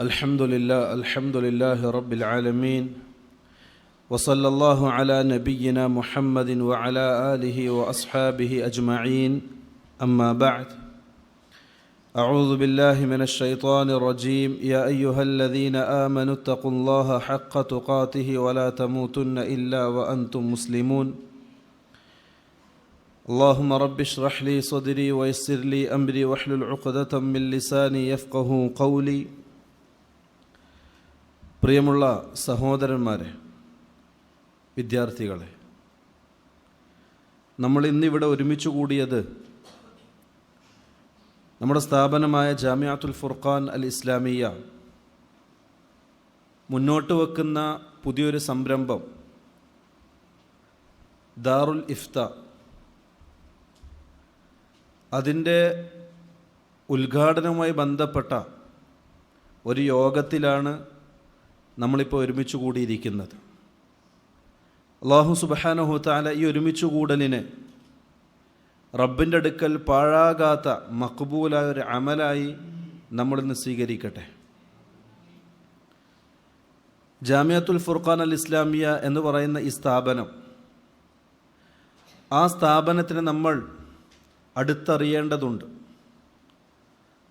الحمد لله الحمد لله رب العالمين وصلى الله على نبينا محمد وعلى آله وأصحابه أجمعين أما بعد. أعوذ بالله من الشيطان الرجيم. يا أيها الذين آمنوا اتقوا الله حق تقاته ولا تموتن إلا وأنتم مسلمون. اللهم رب اشرح لي صدري ويسر لي أمري واحلل عقدة من لساني يفقه قولي. പ്രിയമുള്ള സഹോദരന്മാരെ വിദ്യാർത്ഥികളെ നമ്മൾ ഇന്നിവിടെ ഒരുമിച്ച് കൂടിയത് നമ്മുടെ സ്ഥാപനമായ ജാമിയാത്തുൽ ഫുർഖാൻ അൽ ഇസ്ലാമിയ മുന്നോട്ട് വെക്കുന്ന പുതിയൊരു സംരംഭം ദാറുൽ ഇഫ്ത. അതിന്റെ ഉദ്ഘാടനവുമായി ബന്ധപ്പെട്ട ഒരു യോഗത്തിലാണ് നമ്മളിപ്പോൾ ഒരുമിച്ച് കൂടിയിരിക്കുന്നത്. അള്ളാഹു സുബാനഹു താല ഈ ഒരുമിച്ച് കൂടലിന് റബ്ബിന്റെ അടുക്കൽ പാഴാകാത്ത മക്ബൂലായ ഒരു അമലായി നമ്മളിന്ന് സ്വീകരിക്കട്ടെ. ജാമിയത്തുൽ ഫുർഖാൻ അൽ ഇസ്ലാമിയ എന്ന് പറയുന്ന ഈ സ്ഥാപനം ആ സ്ഥാപനത്തിന് നമ്മൾ അടുത്തറിയേണ്ടതുണ്ട്.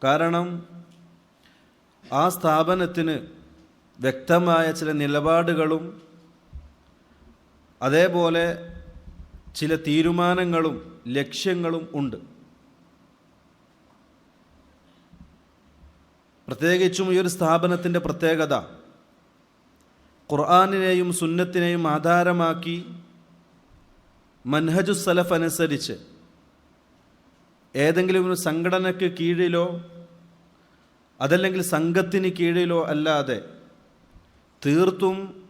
കാരണം ആ സ്ഥാപനത്തിന് വ്യക്തമായ ചില നിലപാടുകളും അതേപോലെ ചില തീരുമാനങ്ങളും ലക്ഷ്യങ്ങളും ഉണ്ട്. പ്രത്യേകിച്ചും ഈ ഒരു സ്ഥാപനത്തിന്റെ പ്രത്യേകത ഖുർആാനിനെയും സുന്നത്തിനെയും ആധാരമാക്കി മൻഹജു സലഫ് അനുസരിച്ച് ഏതെങ്കിലും ഒരു സംഘടനയ്ക്ക് കീഴിലോ അതല്ലെങ്കിൽ സംഘത്തിന് കീഴിലോ അല്ലാതെ തീർത്തും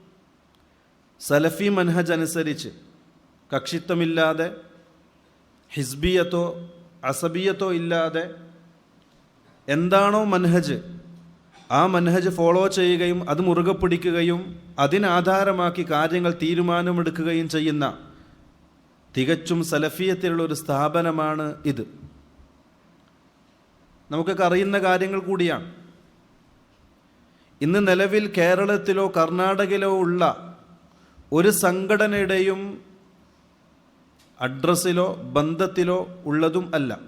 സലഫി മൻഹജ് അനുസരിച്ച് കക്ഷിത്വമില്ലാതെ ഹിസ്ബിയത്തോ അസബിയത്തോ ഇല്ലാതെ എന്താണോ മൻഹജ് ആ മൻഹജ് ഫോളോ ചെയ്യുകയും അത് മുറുകെ പിടിക്കുകയും അതിനാധാരമാക്കി കാര്യങ്ങൾ തീരുമാനമെടുക്കുകയും ചെയ്യുന്ന തികച്ചും സലഫിയത്തിലുള്ള ഒരു സ്ഥാപനമാണ് ഇത്. നമുക്കൊക്കെ അറിയുന്ന കാര്യങ്ങൾ കൂടിയാണ്. ഇന്ന് നിലവിൽ കേരളത്തിലോ കർണാടകയിലോ ഉള്ള ഒരു സംഘടനയുടെയും അഡ്രസ്സിലോ ബന്ധത്തിലോ ഉള്ളതും അല്ല.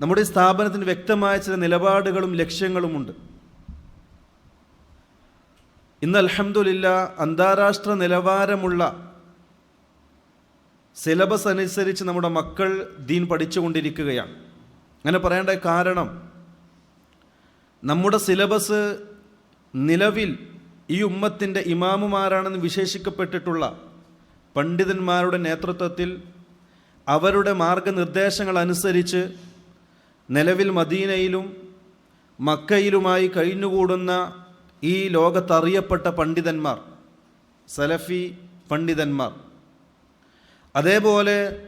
നമ്മുടെ സ്ഥാപനത്തിന് വ്യക്തമായ ചില നിലപാടുകളും ലക്ഷ്യങ്ങളുമുണ്ട് ഇന്ന് അലഹമുല്ല അന്താരാഷ്ട്ര നിലവാരമുള്ള സിലബസ് അനുസരിച്ച് നമ്മുടെ മക്കൾ ദീൻ പഠിച്ചുകൊണ്ടിരിക്കുകയാണ്. അങ്ങനെ പറയേണ്ട കാരണം നമ്മുടെ സിലബസ് നിലവിൽ ഈ ഉമ്മത്തിന്റെ ഇമാമുമാരാണെന്ന് വിശേഷിക്കപ്പെട്ടിട്ടുള്ള പണ്ഡിതന്മാരുടെ നേതൃത്വത്തിൽ അവരുടെ മാർഗനിർദ്ദേശങ്ങൾ അനുസരിച്ച് നിലവിൽ മദീനയിലും മക്കയിലുമായി കഴിഞ്ഞുകൂടുന്ന ഈ ലോകത്തറിയപ്പെട്ട പണ്ഡിതന്മാർ സലഫി പണ്ഡിതന്മാർ. അതേപോലെ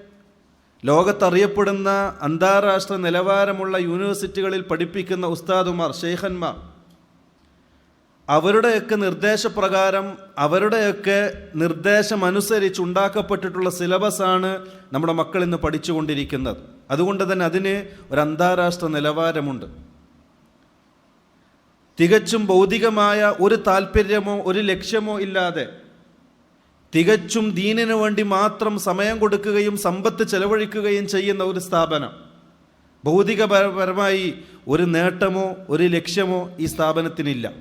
ലോകത്തറിയപ്പെടുന്ന അന്താരാഷ്ട്ര നിലവാരമുള്ള യൂണിവേഴ്സിറ്റികളിൽ പഠിപ്പിക്കുന്ന ഉസ്താദുമാർ ഷെയ്ഖന്മാർ അവരുടെയൊക്കെ നിർദ്ദേശപ്രകാരം അവരുടെയൊക്കെ നിർദ്ദേശമനുസരിച്ച് ഉണ്ടാക്കപ്പെട്ടിട്ടുള്ള സിലബസാണ് നമ്മുടെ മക്കൾ ഇന്ന് പഠിച്ചുകൊണ്ടിരിക്കുന്നത്. അതുകൊണ്ട് തന്നെ അതിന് ഒരു അന്താരാഷ്ട്ര നിലവാരമുണ്ട്. തികച്ചും ഭൗതികമായ ഒരു താല്പര്യമോ ഒരു ലക്ഷ്യമോ ഇല്ലാതെ തികച്ചും ദീനിനു വേണ്ടി മാത്രം സമയം കൊടുക്കുകയും സമ്പത്ത് ചെലവഴിക്കുകയും ചെയ്യുന്ന ഒരു സ്ഥാപനം. ഭൗതികപരമായി ഒരു നേട്ടമോ ഒരു ലക്ഷ്യമോ ഈ സ്ഥാപനത്തിനില്ല.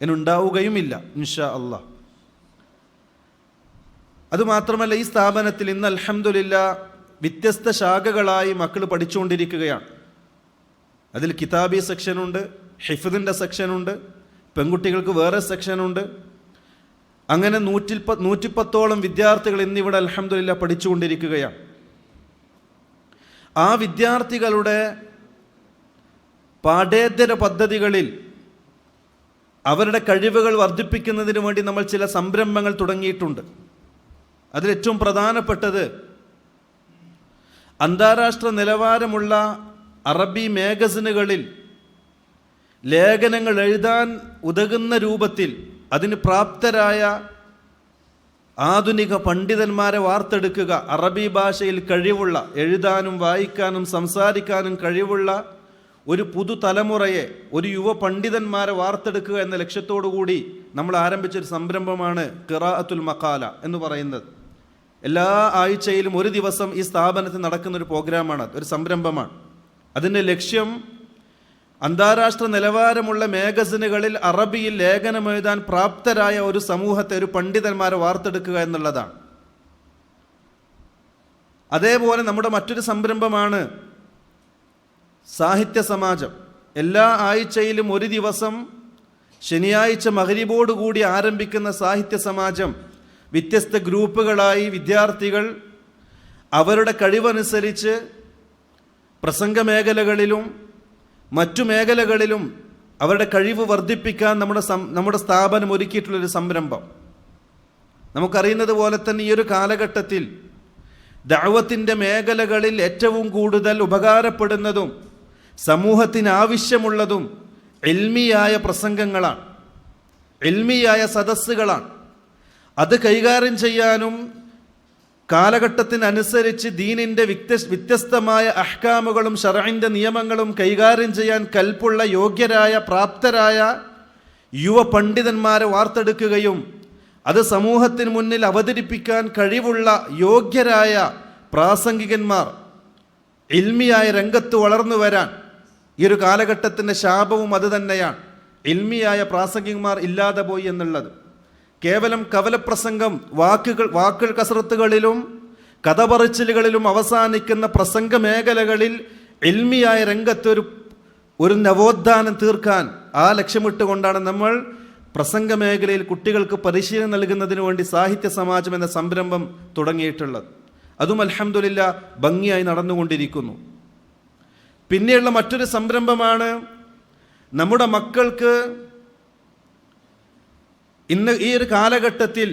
ഇന്നുണ്ടാവുകയുമില്ല ഇൻഷാ അള്ളാ അതുമാത്രമല്ല ഈ സ്ഥാപനത്തിൽ ഇന്ന് അലഹമുല്ല വ്യത്യസ്ത ശാഖകളായി മക്കൾ പഠിച്ചുകൊണ്ടിരിക്കുകയാണ്. അതിൽ കിതാബി സെക്ഷനുണ്ട് ഹിഫദിന്റെ സെക്ഷനുണ്ട് പെൺകുട്ടികൾക്ക് വേറെ സെക്ഷനുണ്ട് അങ്ങനെ നൂറ്റി നൂറ്റിപ്പത്തോളം വിദ്യാർത്ഥികൾ ഇന്നിവിടെ അലഹമില്ല പഠിച്ചുകൊണ്ടിരിക്കുകയാണ്. ആ വിദ്യാർത്ഥികളുടെ പാഠേതര പദ്ധതികളിൽ അവരുടെ കഴിവുകൾ വർദ്ധിപ്പിക്കുന്നതിന് വേണ്ടി നമ്മൾ ചില സംരംഭങ്ങൾ തുടങ്ങിയിട്ടുണ്ട്. അതിലേറ്റവും പ്രധാനപ്പെട്ടത് അന്താരാഷ്ട്ര നിലവാരമുള്ള അറബി മാഗസിനുകളിൽ ലേഖനങ്ങൾ എഴുതാൻ ഉതകുന്ന രൂപത്തിൽ അതിന് പ്രാപ്തരായ ആധുനിക പണ്ഡിതന്മാരെ വാർത്തെടുക്കുക അറബി ഭാഷയിൽ കഴിവുള്ള എഴുതാനും വായിക്കാനും സംസാരിക്കാനും കഴിവുള്ള ഒരു പുതുതലമുറയെ ഒരു യുവ പണ്ഡിതന്മാരെ വാർത്തെടുക്കുക എന്ന ലക്ഷ്യത്തോടു കൂടി നമ്മൾ ആരംഭിച്ചൊരു സംരംഭമാണ് ഖിറാഅത്തുൽ മഖാല എന്ന് പറയുന്നത്. എല്ലാ ആഴ്ചയിലും ഒരു ദിവസം ഈ സ്ഥാപനത്തിൽ നടക്കുന്ന ഒരു പ്രോഗ്രാമാണ് ഒരു സംരംഭമാണ്. അതിന്റെ ലക്ഷ്യം അന്താരാഷ്ട്ര നിലവാരമുള്ള മാഗസിനുകളിൽ അറബിയിൽ ലേഖനം എഴുതാൻ പ്രാപ്തരായ ഒരു സമൂഹത്തെ ഒരു പണ്ഡിതന്മാരെ വാർത്തെടുക്കുക എന്നുള്ളതാണ്. അതേപോലെ നമ്മുടെ മറ്റൊരു സംരംഭമാണ് സാഹിത്യ സമാജം. എല്ലാ ആഴ്ചയിലും ഒരു ദിവസം ശനിയാഴ്ച മകരിബോടുകൂടി ആരംഭിക്കുന്ന സാഹിത്യ സമാജം വ്യത്യസ്ത ഗ്രൂപ്പുകളായി വിദ്യാർത്ഥികൾ അവരുടെ കഴിവനുസരിച്ച് പ്രസംഗ മേഖലകളിലും മറ്റു മേഖലകളിലും അവരുടെ കഴിവ് വർദ്ധിപ്പിക്കാൻ നമ്മുടെ നമ്മുടെ സ്ഥാപനം ഒരുക്കിയിട്ടുള്ളൊരു സംരംഭം. നമുക്കറിയുന്നത് പോലെ തന്നെ ഈ ഒരു കാലഘട്ടത്തിൽ ദാവത്തിന്റെ മേഖലകളിൽ ഏറ്റവും കൂടുതൽ ഉപകാരപ്പെടുന്നതും സമൂഹത്തിന് ആവശ്യമുള്ളതും എൽമിയായ പ്രസംഗങ്ങളാണ്. എൽമിയായ സദസ്സുകളാണ്. അത് കൈകാര്യം ചെയ്യാനും കാലഘട്ടത്തിനനുസരിച്ച് ദീനിന്റെ വ്യത്യ വ്യത്യസ്തമായ അഹ്കാമുകളും ഷറൈന്റെ നിയമങ്ങളും കൈകാര്യം ചെയ്യാൻ കൽപ്പുള്ള യോഗ്യരായ പ്രാപ്തരായ യുവ പണ്ഡിതന്മാരെ വാർത്തെടുക്കുകയും അത് സമൂഹത്തിന് മുന്നിൽ അവതരിപ്പിക്കാൻ കഴിവുള്ള യോഗ്യരായ പ്രാസംഗികന്മാർ ഇൽമിയായ രംഗത്ത് വളർന്നു വരാൻ ഈ ഒരു കാലഘട്ടത്തിന്റെ ശാപവും അത് തന്നെയാണ്. ഇൽമിയായ പ്രാസംഗികന്മാർ ഇല്ലാതെ പോയി എന്നുള്ളത്. കേവലം കവലപ്രസംഗം വാക്കുകൾ വാക്കുകൾ കസറത്തുകളിലും കഥ പറച്ചിലുകളിലും അവസാനിക്കുന്ന പ്രസംഗ മേഖലകളിൽ എൽമിയായ രംഗത്ത് ഒരു ഒരു നവോത്ഥാനം തീർക്കാൻ ആ ലക്ഷ്യമിട്ടുകൊണ്ടാണ് നമ്മൾ പ്രസംഗ മേഖലയിൽ കുട്ടികൾക്ക് പരിശീലനം നൽകുന്നതിന് വേണ്ടി സാഹിത്യ സമാജം എന്ന സംരംഭം തുടങ്ങിയിട്ടുള്ളത്. അതും അലഹമില്ല ഭംഗിയായി നടന്നുകൊണ്ടിരിക്കുന്നു. പിന്നെയുള്ള മറ്റൊരു സംരംഭമാണ് നമ്മുടെ മക്കൾക്ക് ഇന്ന് ഈ ഒരു കാലഘട്ടത്തിൽ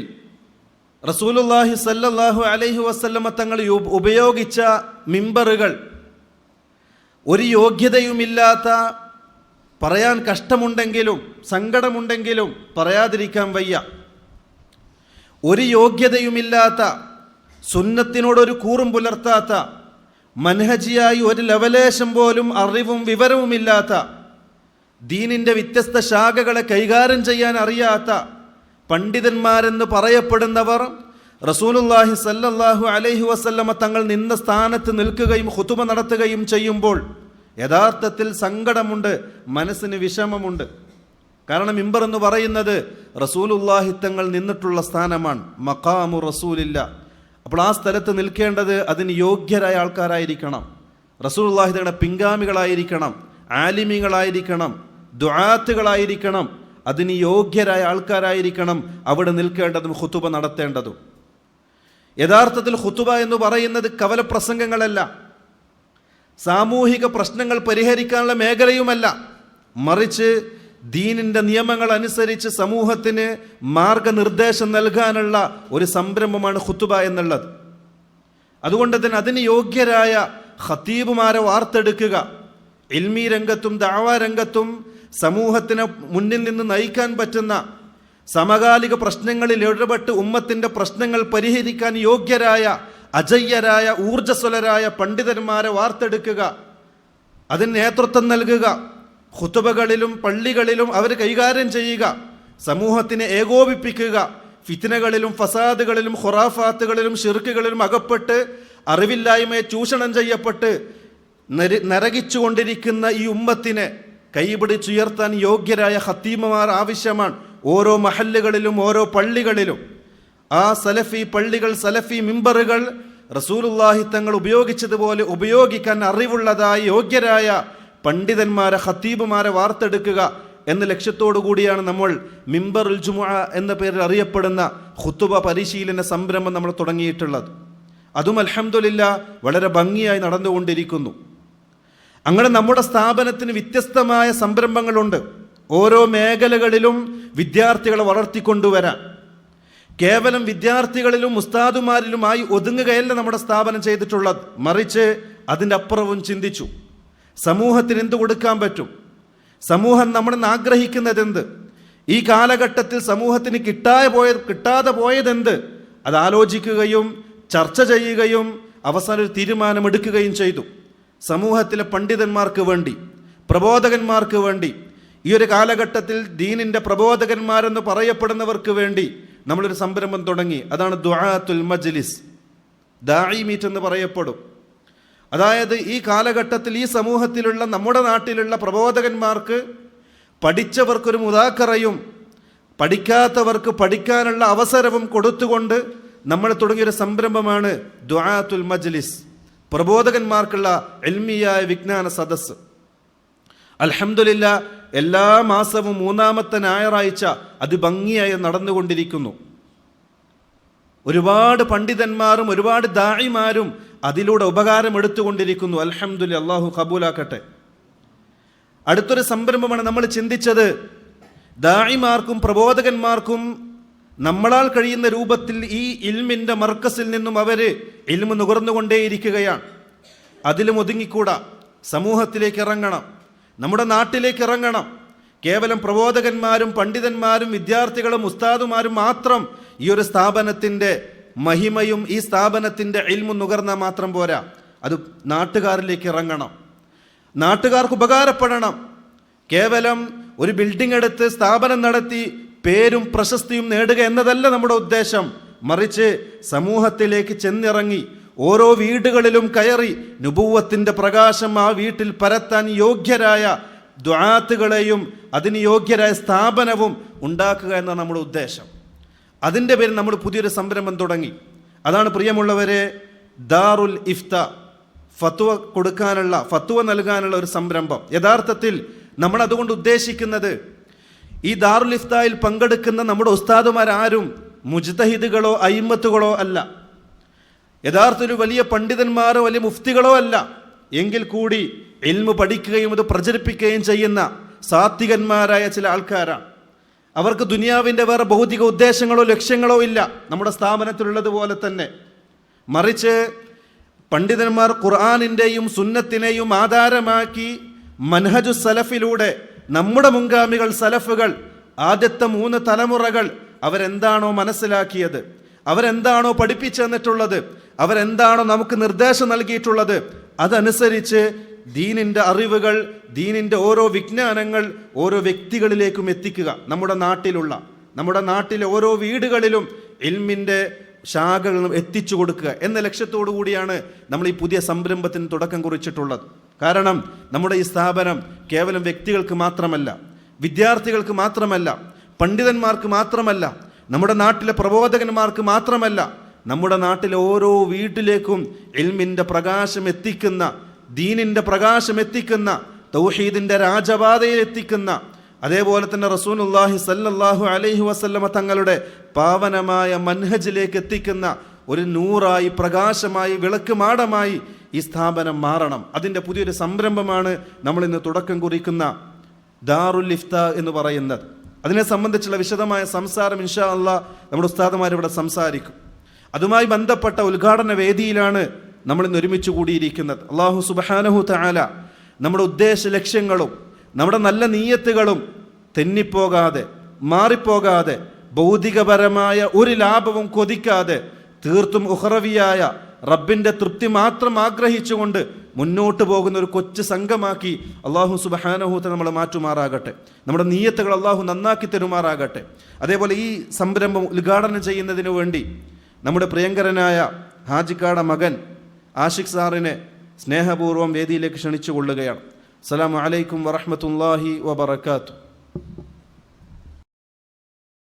റസൂലുല്ലാഹി സല്ലല്ലാഹു അലൈഹി വസല്ലമ തങ്ങൾ ഉപയോഗിച്ച മിമ്പറുകൾ ഒരു യോഗ്യതയുമില്ലാത്ത പറയാൻ കഷ്ടമുണ്ടെങ്കിലും സങ്കടമുണ്ടെങ്കിലും പറയാതിരിക്കാൻ വയ്യ. ഒരു യോഗ്യതയുമില്ലാത്ത സുന്നത്തിനോടൊരു കൂറും പുലർത്താത്ത മനഹജിയായി ഒരു ലവലേശം പോലും അറിവും വിവരവുമില്ലാത്ത ദീനിന്റെ വ്യത്യസ്ത ശാഖകളെ കൈകാര്യം ചെയ്യാൻ അറിയാത്ത പണ്ഡിതന്മാരെന്ന് പറയപ്പെടുന്നവർ റസൂലുല്ലാഹി സല്ലല്ലാഹു അലൈഹി വസല്ലമ തങ്ങൾ നിന്ന സ്ഥാനത്ത് നിൽക്കുകയും ഹുതുമ നടത്തുകയും ചെയ്യുമ്പോൾ യഥാർത്ഥത്തിൽ സങ്കടമുണ്ട് മനസ്സിന് വിഷമമുണ്ട്. കാരണം ഇമ്പർ എന്ന് പറയുന്നത് റസൂലുല്ലാഹി തങ്ങൾ നിന്നിട്ടുള്ള സ്ഥാനമാണ് മക്കാമു റസൂലില്ല. അപ്പോൾ ആ സ്ഥലത്ത് നിൽക്കേണ്ടത് അതിന് യോഗ്യരായ ആൾക്കാരായിരിക്കണം. റസൂലുല്ലാഹി തങ്ങളുടെ പിൻഗാമികളായിരിക്കണം ആലിമികളായിരിക്കണം ദുആത്തുകളായിരിക്കണം അതിന് യോഗ്യരായ ആൾക്കാരായിരിക്കണം അവിടെ നിൽക്കേണ്ടതും ഹുത്തുബ നടത്തേണ്ടതും. യഥാർത്ഥത്തിൽ ഹുത്തുബ എന്ന് പറയുന്നത് കവലപ്രസംഗങ്ങളല്ല. സാമൂഹിക പ്രശ്നങ്ങൾ പരിഹരിക്കാനുള്ള മേഖലയുമല്ല. മറിച്ച് ദീനിന്റെ നിയമങ്ങൾ അനുസരിച്ച് സമൂഹത്തിന് മാർഗനിർദ്ദേശം നൽകാനുള്ള ഒരു സംരംഭമാണ് ഹുത്തുബ എന്നുള്ളത്. അതുകൊണ്ട് തന്നെ അതിന് യോഗ്യരായ ഖത്തീബുമാരെ വാർത്തെടുക്കുക. ഇൽമി രംഗത്തും ദാവാ രംഗത്തും സമൂഹത്തിന് മുന്നിൽ നിന്ന് നയിക്കാൻ പറ്റുന്ന സമകാലിക പ്രശ്നങ്ങളിൽ ഇടപെട്ട് ഉമ്മത്തിന്റെ പ്രശ്നങ്ങൾ പരിഹരിക്കാൻ യോഗ്യരായ അജയ്യരായ ഊർജസ്വലരായ പണ്ഡിതന്മാരെ വാർത്തെടുക്കുക അതിന് നേതൃത്വം നൽകുക ഹുത്തുബകളിലും പള്ളികളിലും അവർ കൈകാര്യം ചെയ്യുക സമൂഹത്തിനെ ഏകോപിപ്പിക്കുക ഫിത്തിനകളിലും ഫസാദുകളിലും ഖുറാഫാത്തുകളിലും ഷിർക്കുകളിലും അകപ്പെട്ട് അറിവില്ലായ്മയെ ചൂഷണം ചെയ്യപ്പെട്ട് നര- നരകിച്ചുകൊണ്ടിരിക്കുന്ന ഈ ഉമ്മത്തിനെ കൈപിടിച്ചുയർത്താൻ യോഗ്യരായ ഹത്തീമമാർ ആവശ്യമാണ് ഓരോ മഹല്ലുകളിലും ഓരോ പള്ളികളിലും. ആ സലഫി പള്ളികൾ സലഫി മിമ്പറുകൾ റസൂലുള്ളാഹി തങ്ങൾ ഉപയോഗിച്ചതുപോലെ ഉപയോഗിക്കാൻ അറിവുള്ളതായ യോഗ്യരായ പണ്ഡിതന്മാരെ ഹത്തീബുമാരെ വാർത്തെടുക്കുക എന്ന ലക്ഷ്യത്തോടു കൂടിയാണ് നമ്മൾ മിമ്പർ ജുമുഅ എന്ന പേരിൽ അറിയപ്പെടുന്ന ഖുത്തുബ പരിശീലന സംരംഭം നമ്മൾ തുടങ്ങിയിട്ടുള്ളത്. അതും അൽഹംദുലില്ല വളരെ ഭംഗിയായി നടന്നുകൊണ്ടിരിക്കുന്നു. അങ്ങനെ നമ്മുടെ സ്ഥാപനത്തിന് വ്യത്യസ്തമായ സംരംഭങ്ങളുണ്ട്. ഓരോ മേഖലകളിലും വിദ്യാർത്ഥികളെ വളർത്തിക്കൊണ്ടുവരാൻ. കേവലം വിദ്യാർത്ഥികളിലും ഉസ്താദുമാരിലുമായി ഒതുങ്ങുകയല്ല നമ്മുടെ സ്ഥാപനം ചെയ്തിട്ടുള്ളത്. മറിച്ച് അതിന്റെ അപ്പുറവും ചിന്തിച്ചു. സമൂഹത്തിന് എന്ത് കൊടുക്കാൻ പറ്റും? സമൂഹം നമ്മളിന്ന് ആഗ്രഹിക്കുന്നത് എന്ത് ഈ കാലഘട്ടത്തിൽ സമൂഹത്തിന് കിട്ടാതെ പോയത് കിട്ടാതെ പോയതെന്ത്? അത് ആലോചിക്കുകയും ചർച്ച ചെയ്യുകയും അവസാനം ഒരു തീരുമാനമെടുക്കുകയും ചെയ്തു. സമൂഹത്തിലെ പണ്ഡിതന്മാർക്ക് വേണ്ടി പ്രബോധകന്മാർക്ക് വേണ്ടി ഈ ഒരു കാലഘട്ടത്തിൽ ദീനിന്റെ പ്രബോധകന്മാരെന്ന് പറയപ്പെടുന്നവർക്ക് വേണ്ടി നമ്മളൊരു സംരംഭം തുടങ്ങി. അതാണ് ദുആത്തുൽ മജ്ലിസ്. ദായി മീറ്റ് എന്ന് പറയപ്പെടും. അതായത് ഈ കാലഘട്ടത്തിൽ ഈ സമൂഹത്തിലുള്ള നമ്മുടെ നാട്ടിലുള്ള പ്രബോധകന്മാർക്ക് പഠിച്ചവർക്കൊരു മുതാക്കറയും പഠിക്കാത്തവർക്ക് പഠിക്കാനുള്ള അവസരവും കൊടുത്തുകൊണ്ട് നമ്മൾ തുടങ്ങിയൊരു സംരംഭമാണ് ദുആത്തുൽ മജ്ലിസ്. പ്രബോധകന്മാർക്കുള്ള എൽമിയായ വിജ്ഞാന സദസ് അൽഹംദുലില്ല എല്ലാ മാസവും മൂന്നാമത്തെ ഞായറാഴ്ച അത് ഭംഗിയായി നടന്നുകൊണ്ടിരിക്കുന്നു. ഒരുപാട് പണ്ഡിതന്മാരും ഒരുപാട് ദായിമാരും അതിലൂടെ ഉപകാരം എടുത്തുകൊണ്ടിരിക്കുന്നു. അലഹമുല്ല അള്ളാഹു കബൂലാക്കട്ടെ അടുത്തൊരു സംരംഭമാണ് നമ്മൾ ചിന്തിച്ചത്. ദായിമാർക്കും പ്രബോധകന്മാർക്കും നമ്മളാൽ കഴിയുന്ന രൂപത്തിൽ ഈ ഇൽമിന്റെ മർക്കസിൽ നിന്നും അവർ ഇൽമ് നുകർന്നുകൊണ്ടേയിരിക്കുകയാണ്. അതിലും ഒതുങ്ങിക്കൂടാ. സമൂഹത്തിലേക്ക് ഇറങ്ങണം. നമ്മുടെ നാട്ടിലേക്ക് ഇറങ്ങണം. കേവലം പ്രബോധകന്മാരും പണ്ഡിതന്മാരും വിദ്യാർത്ഥികളും ഉസ്താദുമാരും മാത്രം ഈ ഒരു സ്ഥാപനത്തിന്റെ മഹിമയും ഈ സ്ഥാപനത്തിന്റെ ഇൽമു നുകർന്നാൽ മാത്രം പോരാ. അത് നാട്ടുകാരിലേക്ക് ഇറങ്ങണം. നാട്ടുകാർക്ക് ഉപകാരപ്പെടണം. കേവലം ഒരു ബിൽഡിംഗ് എടുത്ത് സ്ഥാപനം നടത്തി പേരും പ്രശസ്തിയും നേടുക എന്നതല്ല നമ്മുടെ ഉദ്ദേശം. മറിച്ച് സമൂഹത്തിലേക്ക് ചെന്നിറങ്ങി ഓരോ വീടുകളിലും കയറി നുപൂവത്തിന്റെ പ്രകാശം ആ വീട്ടിൽ പരത്താൻ യോഗ്യരായ ദ്വാത്തുകളെയും അതിന് യോഗ്യരായ സ്ഥാപനവും ഉണ്ടാക്കുക എന്നാണ് നമ്മുടെ ഉദ്ദേശം. അതിന്റെ പേരിൽ നമ്മൾ പുതിയൊരു സംരംഭം തുടങ്ങി. അതാണ് പ്രിയമുള്ളവരെ ദാറുൽ ഇഫ്ത ഫത്വ കൊടുക്കാനുള്ള ഫത്വ നൽകാനുള്ള ഒരു സംരംഭം. യഥാർത്ഥത്തിൽ നമ്മൾ അതുകൊണ്ട് ഉദ്ദേശിക്കുന്നത് ഈ ദാറുൽ ഇഫ്തായിൽ പങ്കെടുക്കുന്ന നമ്മുടെ ഉസ്താദുമാരാരും മുജ്തഹിദുകളോ അയിമത്തുകളോ അല്ല. യഥാർത്ഥ ഒരു വലിയ പണ്ഡിതന്മാരോ വലിയ മുഫ്തികളോ അല്ല. എങ്കിൽ കൂടി എൽമ് പഠിക്കുകയും അത് പ്രചരിപ്പിക്കുകയും ചെയ്യുന്ന സാത്വികന്മാരായ ചില ആൾക്കാരാണ്. അവർക്ക് ദുനിയാവിന്റെ വേറെ ഭൗതിക ഉദ്ദേശങ്ങളോ ലക്ഷ്യങ്ങളോ ഇല്ല. നമ്മുടെ സ്ഥാപനത്തിലുള്ളതുപോലെ തന്നെ. മറിച്ച് പണ്ഡിതന്മാർ ഖുർആാനിന്റെയും സുന്നത്തിനെയും ആധാരമാക്കി മൻഹജു സലഫിലൂടെ നമ്മുടെ മുൻഗാമികൾ സലഫുകൾ ആദ്യത്തെ മൂന്ന് തലമുറകൾ അവരെന്താണോ മനസ്സിലാക്കിയത് അവരെന്താണോ പഠിപ്പിച്ചു തന്നിട്ടുള്ളത് അവരെന്താണോ നമുക്ക് നിർദ്ദേശം നൽകിയിട്ടുള്ളത് അതനുസരിച്ച് ദീനിന്റെ അറിവുകൾ ദീനിന്റെ ഓരോ വിജ്ഞാനങ്ങൾ ഓരോ വ്യക്തികളിലേക്കും എത്തിക്കുക. നമ്മുടെ നാട്ടിലുള്ള നമ്മുടെ നാട്ടിലെ ഓരോ വീടുകളിലും ഇൽമിന്റെ ശാഖകളും എത്തിച്ചു കൊടുക്കുക എന്ന ലക്ഷ്യത്തോടു കൂടിയാണ് നമ്മൾ ഈ പുതിയ സംരംഭത്തിന് തുടക്കം കുറിച്ചിട്ടുള്ളത്. കാരണം നമ്മുടെ ഈ സ്ഥാപനം കേവലം വ്യക്തികൾക്ക് മാത്രമല്ല വിദ്യാർത്ഥികൾക്ക് മാത്രമല്ല പണ്ഡിതന്മാർക്ക് മാത്രമല്ല നമ്മുടെ നാട്ടിലെ പ്രബോധകന്മാർക്ക് മാത്രമല്ല നമ്മുടെ നാട്ടിലെ ഓരോ വീട്ടിലേക്കും എൽമിന്റെ പ്രകാശം എത്തിക്കുന്ന ദീനിന്റെ പ്രകാശം എത്തിക്കുന്ന തൗഹീദിന്റെ രാജപാതയിൽ എത്തിക്കുന്ന അതേപോലെ തന്നെ റസൂലുല്ലാഹി സല്ലല്ലാഹു അലൈഹി വസല്ലമ തങ്ങളുടെ പാവനമായ മൻഹജിലേക്ക് എത്തിക്കുന്ന ഒരു നൂറായി പ്രകാശമായി വിളക്ക് മാടമായി ഈ സ്ഥാപനം മാറണം. അതിന്റെ പുതിയൊരു സംരംഭമാണ് നമ്മൾ ഇന്ന് തുടക്കം കുറിക്കുന്ന ദാറുൽ ഇഫ്ത എന്ന് പറയുന്നത്. അതിനെ സംബന്ധിച്ചുള്ള വിശദമായ സംസാരം ഇൻഷാ അല്ല നമ്മുടെ ഉസ്താദുമാർ ഇവിടെ സംസാരിക്കും. അതുമായി ബന്ധപ്പെട്ട ഉദ്ഘാടന വേദിയിലാണ് നമ്മൾ ഇന്ന് ഒരുമിച്ച് കൂടിയിരിക്കുന്നത്. അള്ളാഹു സുബഹാനഹു താല നമ്മുടെ ഉദ്ദേശ ലക്ഷ്യങ്ങളും നമ്മുടെ നല്ല നീയത്തുകളും തെന്നിപ്പോകാതെ മാറിപ്പോകാതെ ഭൗതികപരമായ ഒരു ലാഭവും കൊതിക്കാതെ തീർത്തും ഉഹറവിയായ റബ്ബിന്റെ തൃപ്തി മാത്രം ആഗ്രഹിച്ചുകൊണ്ട് മുന്നോട്ട് പോകുന്ന ഒരു കൊച്ചു സംഘമാക്കി അള്ളാഹു സുബഹാനഹൂത്തെ നമ്മളെ മാറ്റുമാറാകട്ടെ. നമ്മുടെ നീയത്തുകൾ അള്ളാഹു നന്നാക്കി തരുമാറാകട്ടെ. അതേപോലെ ഈ സംരംഭം ഉദ്ഘാടനം ചെയ്യുന്നതിന് വേണ്ടി നമ്മുടെ പ്രിയങ്കരനായ ഹാജിക്കാട മകൻ ആഷിഖ് സാറിനെ സ്നേഹപൂർവം വേദിയിലേക്ക് ക്ഷണിച്ചു കൊള്ളുകയാണ് അസ്സലാമു അലൈക്കും വറഹ്മത്തുള്ളാഹി വബറകാതുഹു.